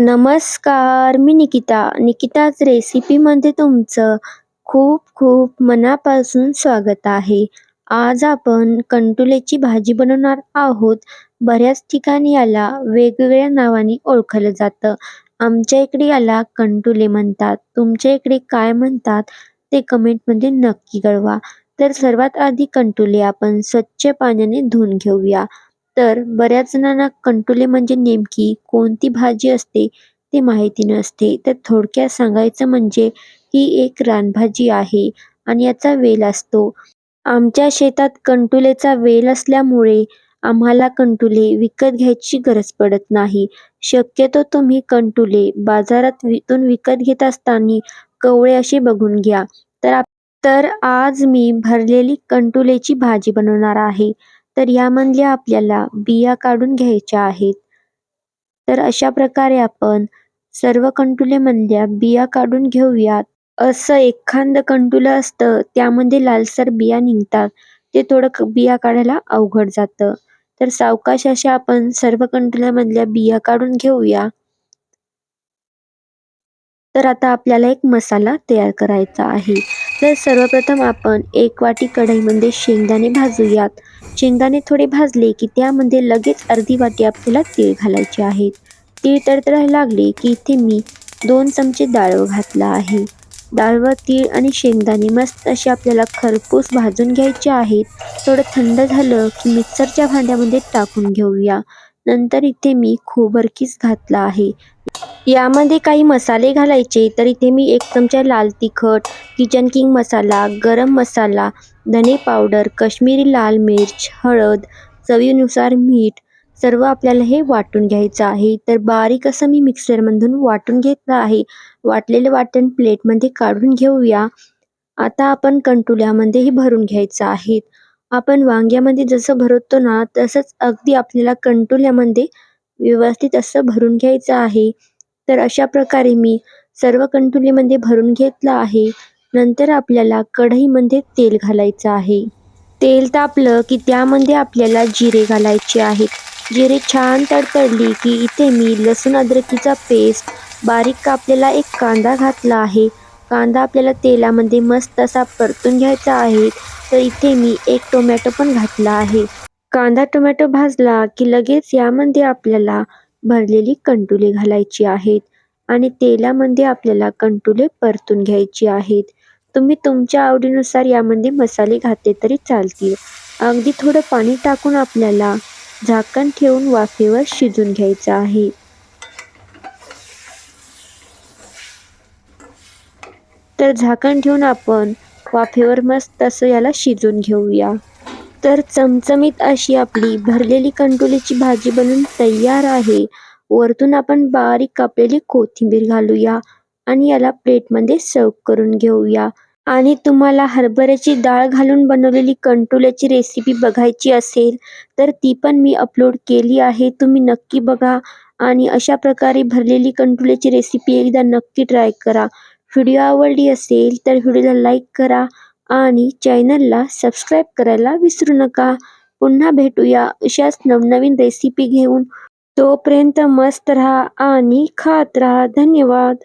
नमस्कार मी निकिता. निकिताच रेसिपीमध्ये तुमचं खूप खूप मनापासून स्वागत आहे. आज आपण कंटुलेची भाजी बनवणार आहोत. बऱ्याच ठिकाणी याला वेगवेगळ्या नावाने ओळखलं जातं. आमच्या इकडे याला कंटुले म्हणतात. तुमच्या इकडे काय म्हणतात ते कमेंटमध्ये नक्की कळवा. तर सर्वात आधी कंटुले आपण स्वच्छ पाण्याने धुवून घेऊया. तर बऱ्याच जणांना कंटुले म्हणजे नेमकी कोणती भाजी असते ते माहिती नसते. तर थोडक्यात सांगायचं म्हणजे ही एक रानभाजी आहे आणि याचा वेल असतो. आमच्या शेतात कंटुलेचा वेल असल्यामुळे आम्हाला कंटुले विकत घ्यायची गरज पडत नाही. शक्यतो तुम्ही कंटुले बाजारात विकून विकत घेत असताना कवळे असे बघून घ्या. तर तर आज मी भरलेली कंटुलेची भाजी बनवणार आहे. तर यामधल्या आपल्याला बिया काढून घ्यायच्या आहेत. तर अशा प्रकारे आपण सर्व कंटुले मधल्या बिया काढून घेऊयात. असं एखादं कंटुलं असतं त्यामध्ये लालसर बिया निघतात. ते थोडं बिया काढायला अवघड जातं. तर सावकाश अशा आपण सर्व कंटुल्यामधल्या बिया काढून घेऊया. तर आता आपल्याला एक मसाला तयार करायचा आहे. तर सर्वप्रथम आपण एक वाटी कढईमध्ये शेंगदाणे भाजूयात. शेंगदाणे थोडे भाजले की त्यामध्ये लगेच अर्धी वाटी आपल्याला तीळ घालायचे आहेत तीळ तडतडायला लागले की इथे मी दोन चमचे डाळव घातला आहे. डाळव तीळ आणि शेंगदाणे मस्त असे आपल्याला खरपूस भाजून घ्यायचे आहेत. थोडं थंड झालं की मिक्सरच्या भांड्यामध्ये टाकून घेऊया. नंतर इथे मी खोबरकीस घातला आहे. यामध्ये काही मसाले घालायचे तर इथे मी एक चमचा लाल तिखट किचन किंग मसाला गरम मसाला धने पावडर कश्मीरी लाल मिर्च हळद चवीनुसार मीठ सर्व आपल्याला हे वाटून घ्यायचं आहे. तर बारीक असं मी मिक्सरमधून वाटून घेतलं आहे. वाटलेलं वाटण प्लेटमध्ये काढून घेऊया. आता आपण कंटुल्यामध्येही भरून घ्यायचं आहे. आपण वांग्यामध्ये जसं भरवतो ना तसंच अगदी आपल्याला कंटुल्यामध्ये व्यवस्थित असं भरून घ्यायचं आहे. तर अशा प्रकारे मी सर्व कंटुलीमध्ये भरून घेतलं आहे. नंतर आपल्याला कढईमध्ये तेल घालायचं आहे. तेल तापलं की त्यामध्ये आपल्याला जिरे घालायचे आहेत. जिरे छान तडतडली की इथे मी लसूण अद्रकीचा पेस्ट बारीक कापलेला एक कांदा घातला आहे. कांदा आपल्याला तेलामध्ये मस्त असा परतून घ्यायचा आहे. तर इथे मी एक टोमॅटो पण घातला आहे. कांदा टोमॅटो भाजला की लगेच यामध्ये आपल्याला भरलेली कंटुले घालायची आहेत आणि तेलामध्ये आपल्याला कंटुले परतून घ्यायची आहेत. तुम्ही तुमच्या आवडीनुसार यामध्ये मसाले घातले तरी चालतील. अगदी थोडं पाणी टाकून आपल्याला झाकण ठेवून वाफेवर शिजून घ्यायचं आहे. तर झाकण ठेवून आपण वाफेवर मस्त असं याला शिजून घेऊया. तर चमचमीत अशी आपली भरलेली कंटोलीची भाजी बनून तयार आहे. वरतून आपण बारीक कापलेली कोथिंबीर घालूया आणि याला प्लेटमध्ये सर्व करून घेऊया. आणि तुम्हाला हरभऱ्याची डाळ घालून बनवलेली कंटोल्याची रेसिपी बघायची असेल तर ती पण मी अपलोड केली आहे. तुम्ही नक्की बघा आणि अशा प्रकारे भरलेली कंटोल्याची रेसिपी एकदा नक्की ट्राय करा. व्हिडिओ आवडली असेल तर व्हिडिओला लाईक करा आणि चॅनलला सबस्क्राईब करायला विसरू नका. पुन्हा भेटूया अशाच नवनवीन रेसिपी घेऊन. तोपर्यंत मस्त राहा आणि खात राहा. धन्यवाद.